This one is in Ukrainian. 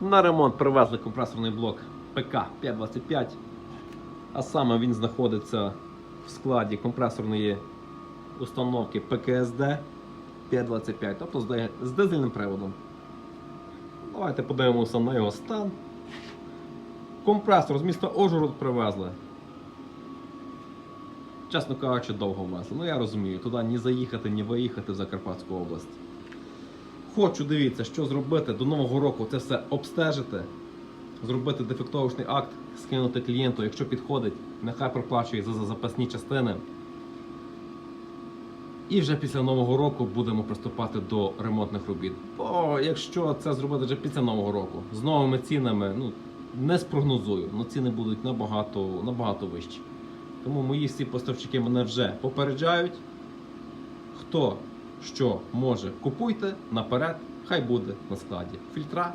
На ремонт привезли компресорний блок ПК 525. А саме він знаходиться в складі компресорної установки ПКСД 525, тобто з дизельним приводом. Давайте подивимося на його стан. Компресор з міста Ожгород привезли. Чесно кажучи, довго везли. Ну я розумію, туди ні заїхати, ні виїхати в Закарпатську область. Хочу дивіться, що зробити до Нового року це все обстежити, зробити дефектовочний акт, скинути клієнту, якщо підходить, нехай проплачує за за запасні частини. І вже після Нового року будемо приступати до ремонтних робіт. Бо якщо це зробити вже після Нового року з новими цінами, ну не спрогнозую, але ціни будуть набагато, набагато вищі. Тому мої всі поставщики мене вже попереджають. Хто що може, купуйте наперед, хай буде на складі. Фільтра,